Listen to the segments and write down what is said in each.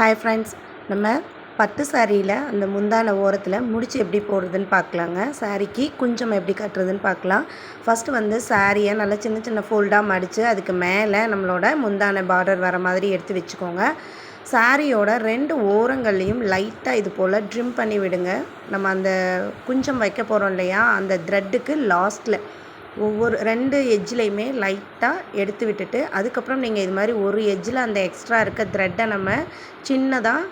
Hi friends நம்ம பட்டு சாரியில் அந்த முந்தான ஓரத்தில் முடிச்சு எப்படி போடுறதுன்னு பார்க்கலாங்க. சாரிக்கு குஞ்சம் எப்படி கட்டுறதுன்னு பார்க்கலாம். ஃபஸ்ட்டு வந்து சாரியை நல்லா சின்ன சின்ன ஃபோல்டாக மடித்து அதுக்கு மேலே நம்மளோட முந்தான பார்டர் வர மாதிரி எடுத்து வச்சுக்கோங்க. சாரியோட ரெண்டு ஓரங்கள்லேயும் லைட்டாக இது போல் ட்ரிம் பண்ணி விடுங்க. நம்ம அந்த குஞ்சம் வைக்க போகிறோம் இல்லையா? அந்த த்ரெட்டுக்கு லாஸ்ட்டில் ஒவ்வொரு ரெண்டு எஜ்ஜிலையுமே லைட்டாக எடுத்து விட்டுட்டு அதுக்கப்புறம் நீங்கள் இது மாதிரி ஒரு எஜ்ஜில் அந்த எக்ஸ்ட்ரா இருக்க த்ரெட்டை நம்ம சின்னதாக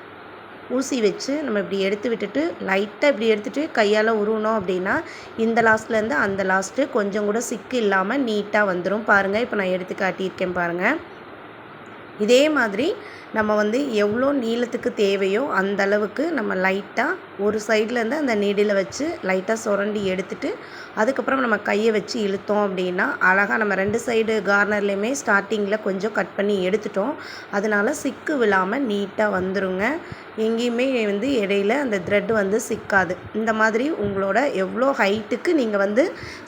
ஊசி வச்சு நம்ம இப்படி எடுத்து விட்டுட்டு லைட்டாக இப்படி எடுத்துகிட்டு கையால் உருவினோம் அப்படின்னா இந்த லாஸ்ட்லேருந்து அந்த லாஸ்ட்டு கொஞ்சம் கூட சிக்கு இல்லாமல் நீட்டாக வந்துடும் பாருங்கள் இப்போ நான் எடுத்து காட்டியிருக்கேன் பாருங்கள் இதே மாதிரி நம்ம வந்து எவ்வளோ நீளத்துக்கு தேவையோ அந்த அளவுக்கு நம்ம லைட்டாக ஒரு சைட்லேருந்து அந்த நீடில் வச்சு லைட்டாக சுரண்டி எடுத்துட்டு அதுக்கப்புறம் நம்ம கையை வச்சு இழுத்தோம் அப்படின்னா அழகாக நம்ம ரெண்டு சைடு கார்னர்லேயுமே ஸ்டார்டிங்கில் கொஞ்சம் கட் பண்ணி எடுத்துட்டோம். அதனால சிக்கு விழாமல் நீட்டாக வந்துருங்க. எங்கேயுமே வந்து இடையில அந்த த்ரெட் வந்து சிக்காது. இந்த மாதிரி உங்களோட எவ்வளோ ஹைட்டுக்கு நீங்கள் வந்து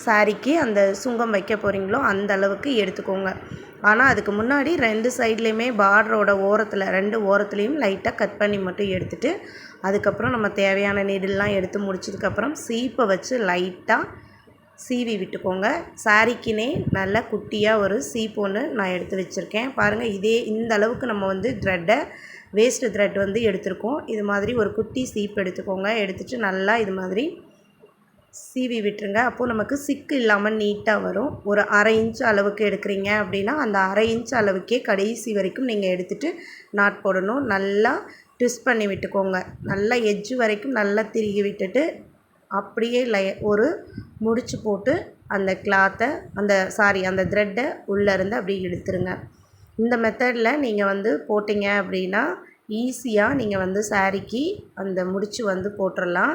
சாரிக்கு அந்த சுங்கம் வைக்க போகிறீங்களோ அந்த அளவுக்கு எடுத்துக்கோங்க. ஆனால் அதுக்கு முன்னாடி ரெண்டு சைட்லேயுமே பார்டரோட ஓரத்தில் ரெண்டு ஓரத்துலேயும் லைட்டாக கட் பண்ணி மட்டும் எடுத்துகிட்டு அதுக்கப்புறம் நம்ம தேவையான நீடில்லாம் எடுத்து முடிச்சதுக்கப்புறம் சீப்பை வச்சு லைட்டாக சீவி விட்டுக்கோங்க. சாரிக்குனே நல்ல குட்டியாக ஒரு சீப் ஒன்று நான் எடுத்து வச்சுருக்கேன். பாருங்கள் இதே இந்த அளவுக்கு நம்ம வந்து த்ரெட்டை வேஸ்ட்டு த்ரெட் வந்து எடுத்திருக்கோம். இது மாதிரி ஒரு குட்டி சீப் எடுத்துக்கோங்க. எடுத்துகிட்டு நல்லா இது மாதிரி சீவி விட்டுருங்க. அப்போது நமக்கு சிக்கு இல்லாமல் நீட்டாக வரும். ஒரு அரை இன்ச் அளவுக்கு எடுக்கிறீங்க அப்படின்னா அந்த அரை இன்ச் அளவுக்கே கடைசி வரைக்கும் நீங்கள் எடுத்துகிட்டு நாட் போடணும். நல்லா ட்விஸ்ட் பண்ணி விட்டுக்கோங்க. நல்லா எஜ்ஜு வரைக்கும் நல்லா திருகி விட்டுட்டு அப்படியே லை ஒரு முடிச்சு போட்டு அந்த கிளாத்தை அந்த சாரி அந்த த்ரெட்டை உள்ளேருந்து அப்படியே எடுத்துருங்க இந்த மெத்தடில் நீங்கள் வந்து போட்டிங்க அப்படின்னா ஈஸியாக நீங்கள் வந்து சாரிக்கு அந்த முடிச்சு வந்து போட்டுடலாம்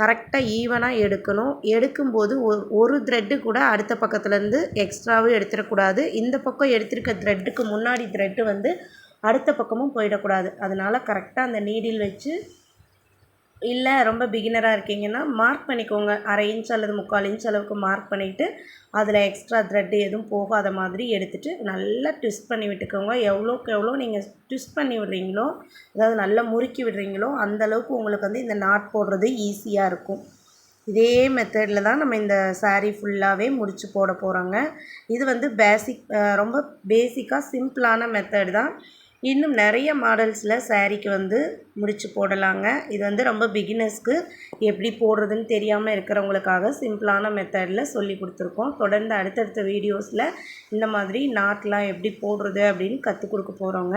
கரெக்டாக ஈவனாக எடுக்கணும். எடுக்கும்போது ஒரு ஒரு த்ரெட்டு கூட அடுத்த பக்கத்துலேருந்து எக்ஸ்ட்ராவும் எடுத்துடக்கூடாது. இந்த பக்கம் எடுத்திருக்க த்ரெட்டுக்கு முன்னாடி த்ரெட்டு வந்து அடுத்த பக்கமும் போயிடக்கூடாது. அதனால் கரெக்டாக அந்த நீடில் வச்சு இல்லை ரொம்ப பிகினராக இருக்கீங்கன்னா மார்க் பண்ணிக்கோங்க. அரை இன்ச் அல்லது முக்கால் இன்ச் அளவுக்கு மார்க் பண்ணிவிட்டு அதில் எக்ஸ்ட்ரா த்ரெட்டு எதுவும் போகாத மாதிரி எடுத்துகிட்டு நல்லா ட்விஸ்ட் பண்ணி விட்டுக்கோங்க. எவ்வளோக்கு எவ்வளோ நீங்கள் ட்விஸ்ட் பண்ணி விடுறீங்களோ அதாவது நல்லா முறுக்கி விடுறீங்களோ அந்தளவுக்கு உங்களுக்கு வந்து இந்த நாட் போடுறது ஈஸியாக இருக்கும். இதே மெத்தடில் தான் நம்ம இந்த சாரீ ஃபுல்லாகவே முடித்து போட போகிறோங்க இது வந்து பேசிக் ரொம்ப பேசிக்காக சிம்பிளான மெத்தட் தான். இன்னும் நிறைய மாடல்ஸில் சாரீக்கு வந்து முடிச்சு போடலாங்க. இது வந்து ரொம்ப பிகினர்ஸ்க்கு எப்படி போடுறதுன்னு தெரியாமல் இருக்கிறவங்களுக்காக சிம்பிளான மெத்தடில் சொல்லி கொடுத்துருக்கோம். தொடர்ந்து அடுத்தடுத்த வீடியோஸில் இந்த மாதிரி நாட்லாம் எப்படி போடுறது அப்படின்னு கற்றுக் கொடுக்க போகிறோங்க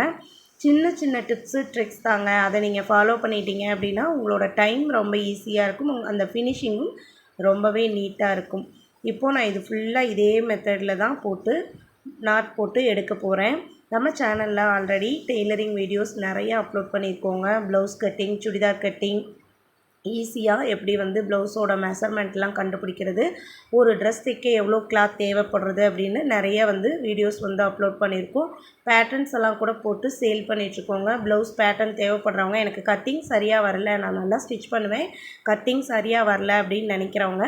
சின்ன சின்ன டிப்ஸு ட்ரிக்ஸ் தாங்க. அதை நீங்கள் ஃபாலோ பண்ணிட்டீங்க அப்படின்னா உங்களோட டைம் ரொம்ப ஈஸியாக இருக்கும். அந்த ஃபினிஷிங்கும் ரொம்பவே நீட்டாக இருக்கும். இப்போது நான் இது ஃபுல்லாக இதே மெத்தடில் தான் போட்டு நாட் போட்டு எடுக்க போகிறேன் நம்ம சேனலில் ஆல்ரெடி டெய்லரிங் வீடியோஸ் நிறையா அப்லோட் பண்ணியிருக்கோங்க. ப்ளவுஸ் கட்டிங் சுடிதார் கட்டிங் ஈஸியாக எப்படி வந்து ப்ளவுஸோட மெஷர்மெண்ட்லாம் கண்டுபிடிக்கிறது ஒரு ட்ரெஸ் தைக்க எவ்வளோ கிளாத் தேவைப்படுறது அப்படின்னு நிறைய வந்து வீடியோஸ் வந்து அப்லோட் பண்ணியிருக்கோம். பேட்டர்ன்ஸ் எல்லாம் கூட போட்டு சேல் பண்ணிகிட்ருக்கோங்க ப்ளவுஸ் பேட்டர்ன் தேவைப்படுறவங்க எனக்கு கட்டிங் சரியாக வரல நான் நல்லா ஸ்டிச் பண்ணுவேன். கட்டிங் சரியாக வரல அப்படின்னு நினைக்கிறவங்க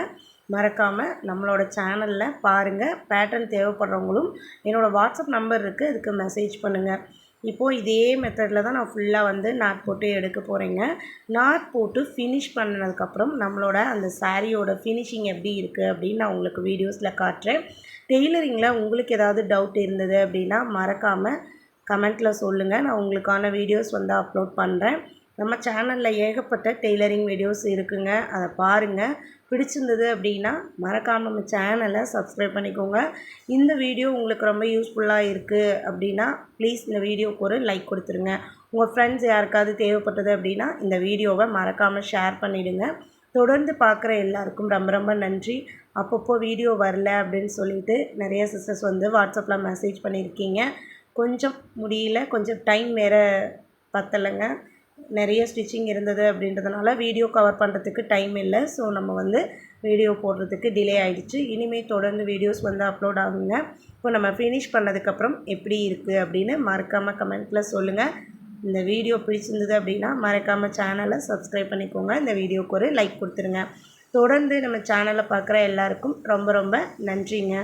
மறக்காமல் நம்மளோட சேனலில் பாருங்கள் பேட்டர்ன் தேவைப்படுறவங்களும் என்னோடய வாட்ஸ்அப் நம்பர் இருக்குது அதுக்கு மெசேஜ் பண்ணுங்கள் இப்போது இதே மெத்தடில் தான் நான் ஃபுல்லாக வந்து நாட் போட்டு எடுக்க போகிறேங்க நாட் போட்டு ஃபினிஷ் பண்ணதுக்கப்புறம் நம்மளோட அந்த சாரியோட ஃபினிஷிங் எப்படி இருக்குது அப்படின்னு நான் உங்களுக்கு வீடியோஸில் காட்டுறேன். டெய்லரிங்கில் உங்களுக்கு ஏதாவது டவுட் இருந்தது அப்படின்னா மறக்காமல் கமெண்ட்டில் சொல்லுங்கள் நான் உங்களுக்கான வீடியோஸ் வந்து அப்லோட் பண்ணுறேன் நம்ம சேனலில் ஏகப்பட்ட டெய்லரிங் வீடியோஸ் இருக்குங்க. அதை பாருங்கள் பிடிச்சிருந்தது அப்படின்னா மறக்காமல் நம்ம சேனலை சப்ஸ்கிரைப் பண்ணிக்கோங்க. இந்த வீடியோ உங்களுக்கு ரொம்ப யூஸ்ஃபுல்லாக இருக்குது அப்படின்னா ப்ளீஸ் இந்த வீடியோவுக்கு ஒரு லைக் கொடுத்துருங்க. உங்கள் ஃப்ரெண்ட்ஸ் யாருக்காவது தேவைப்பட்டது அப்படின்னா இந்த வீடியோவை மறக்காமல் ஷேர் பண்ணிவிடுங்க தொடர்ந்து பார்க்குற எல்லாருக்கும் ரொம்ப ரொம்ப நன்றி. அப்பப்போ வீடியோ வரல அப்படின்னு சொல்லிட்டு நிறைய சிஸ்டர்ஸ் வந்து வாட்ஸ்அப்பில் மெசேஜ் பண்ணியிருக்கீங்க. கொஞ்சம் முடியல. கொஞ்சம் டைம் வேறு பத்தலைங்க. நிறைய ஸ்டிச்சிங் இருந்தது அப்படின்றதுனால வீடியோ கவர் பண்ணுறதுக்கு டைம் இல்லை. ஸோ நம்ம வந்து வீடியோ போடுறதுக்கு டிலே ஆகிடுச்சு இனிமேல் தொடர்ந்து வீடியோஸ் வந்து அப்லோட் ஆகுங்க. இப்போ நம்ம ஃபினிஷ் பண்ணதுக்கப்புறம் எப்படி இருக்குது அப்படின்னு மறக்காமல் கமெண்ட்டில் சொல்லுங்கள் இந்த வீடியோ பிடிச்சிருந்தது அப்படின்னா மறக்காமல் சேனலை சப்ஸ்கிரைப் பண்ணிக்கோங்க. இந்த வீடியோக்கு ஒரு லைக் கொடுத்துருங்க. தொடர்ந்து நம்ம சேனலை பார்க்குற எல்லாருக்கும் ரொம்ப ரொம்ப நன்றிங்க.